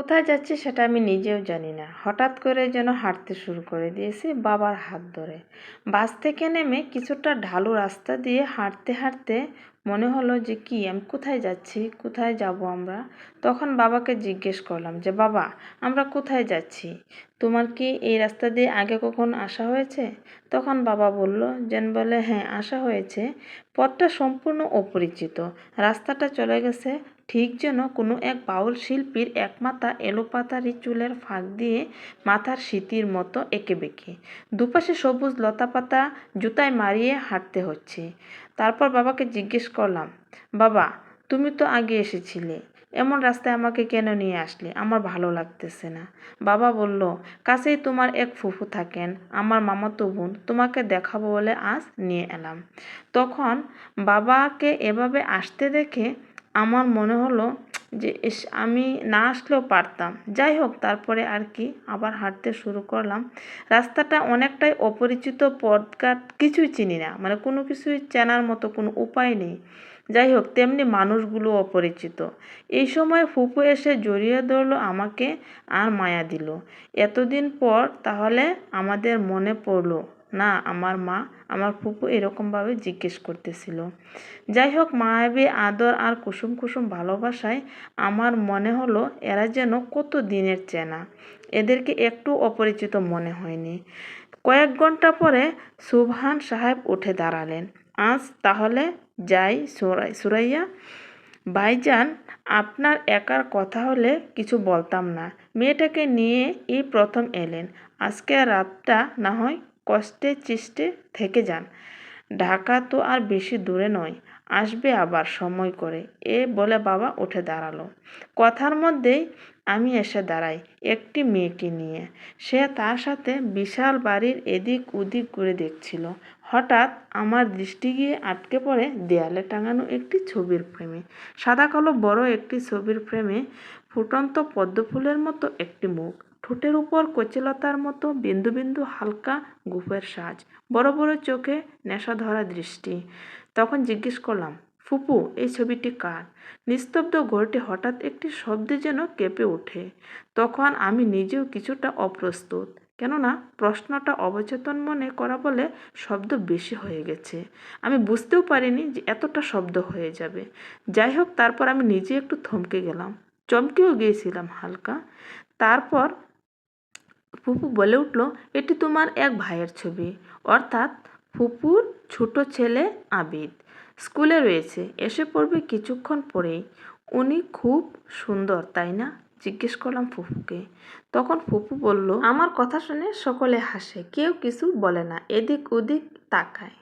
কোথায় যাচ্ছে সেটা আমি নিজেও জানি না। হঠাৎ করে যেন হাঁটতে শুরু করে দিয়েছি বাবার হাত ধরে। বাস থেকে নেমে কিছুটা ঢালু রাস্তা দিয়ে হাঁটতে হাঁটতে মনে হলো যে কি, আমি কোথায় যাচ্ছি, কোথায় যাব আমরা? তখন বাবাকে জিজ্ঞেস করলাম যে, বাবা, আমরা কোথায় যাচ্ছি? তোমার কি এই রাস্তা দিয়ে আগে কখন আসা হয়েছে? তখন বাবা বলল, যেন বলে হ্যাঁ আসা হয়েছে। পথটা সম্পূর্ণ অপরিচিত। রাস্তাটা চলে গেছে। ঠিক যেন কোনো এক বাউল শিল্পীর একমাথা এলোপাতারি চুলের ফাঁক দিয়ে মাথার স্মৃতির মতো এঁকে বেঁকে। দুপাশে সবুজ লতাপাতা জুতায় মারিয়ে হাঁটতে হচ্ছে। তারপর বাবাকে জিজ্ঞেস করলাম, বাবা, তুমি তো আগে এসেছিলে, এমন রাস্তায় আমাকে কেন নিয়ে আসলে? আমার ভালো লাগতেছে না। বাবা বলল, কাছেই তোমার এক ফুফু থাকেন, আমার মামাতো বোন, তোমাকে দেখাবো বলে আজ নিয়ে এলাম। তখন বাবাকে এভাবে আসতে দেখে আমার মনে হলো যে এস আমি না আসলেও পারতাম। যাই হোক, তারপরে আর কি আবার হাঁটতে শুরু করলাম। রাস্তাটা অনেকটাই অপরিচিত পথঘাট, কিছুই চিনি না। মানে কোনো কিছুই চেনার মতো কোনো উপায় নেই। যাই হোক, তেমনি মানুষগুলো অপরিচিত। এই সময় ফুপু এসে জড়িয়ে ধরলো আমাকে আর মায়া দিল। এতদিন পর তাহলে আমাদের মনে পড়ল না, আমার মা আমার ফুপু এরকমভাবে জিজ্ঞেস করতেছিল। যাই হোক মায়াবী আদর আর কুসুম কুসুম ভালোবাসায় আমার মনে হলো এরা যেন কত দিনের চেনা। এদেরকে একটু অপরিচিত মনে হয়নি। কয়েক ঘণ্টা পরে সুবহান সাহেব উঠে দাঁড়ালেন। আজ তাহলে যাই সুরাই, সুরাইয়া। ভাইজান, আপনার একার কথা হলে কিছু বলতাম না। মেয়েটাকে নিয়ে এই প্রথম এলেন। আজকে রাতটা না হয় কষ্টে চিষ্টে থেকে যান। ঢাকা তো আর বেশি দূরে নয়, আসবে আবার সময় করে। এ বলে বাবা উঠে দাঁড়াল। কথার মধ্যেই আমি এসে দাঁড়াই একটি মেয়েকে নিয়ে। সে তার সাথে বিশাল বাড়ির এদিক ওদিক করে দেখছিল। হঠাৎ আমার দৃষ্টি গিয়ে আটকে পড়ে দেয়ালে টাঙানো একটি ছবির ফ্রেমে। সাদা কালো বড় একটি ছবির ফ্রেমে ফুটন্ত পদ্মফুলের মতো একটি মুখ। ঠোঁটের উপর কচিলতার মতো বিন্দু বিন্দু হালকা গুফের সাজ, বড় বড় চোখে নেশা ধরা দৃষ্টি। তখন জিজ্ঞেস করলাম, ফুপু, এই ছবিটি কার? নিস্তব্ধ ঘরটি হঠাৎ একটি শব্দে যেন কেঁপে ওঠে। তখন আমি নিজেও কিছুটা অপ্রস্তুত। কেননা, প্রশ্নটা অবচেতন মনে করা বলে শব্দ বেশি হয়ে গেছে। আমি বুঝতেও পারিনি যে এতটা শব্দ হয়ে যাবে। যাই হোক, তারপর আমি নিজে একটু থমকে গেলাম। চমকেও গিয়েছিলাম হালকা। তারপর ফুপু বলে উঠল, এটি তোমার এক ভাইয়ের ছবি। অর্থাৎ ফুপুর ছোট ছেলে আবিদ। স্কুলে রয়েছে, এসে পড়বে কিছুক্ষণ পরেই। উনি খুব সুন্দর, তাই না? জিজ্ঞেস করলাম ফুপুকে। তখন ফুপু বলল, আমার কথা শুনে সকলে হাসে, কেউ কিছু বলে না এদিক ওদিক তাকায়।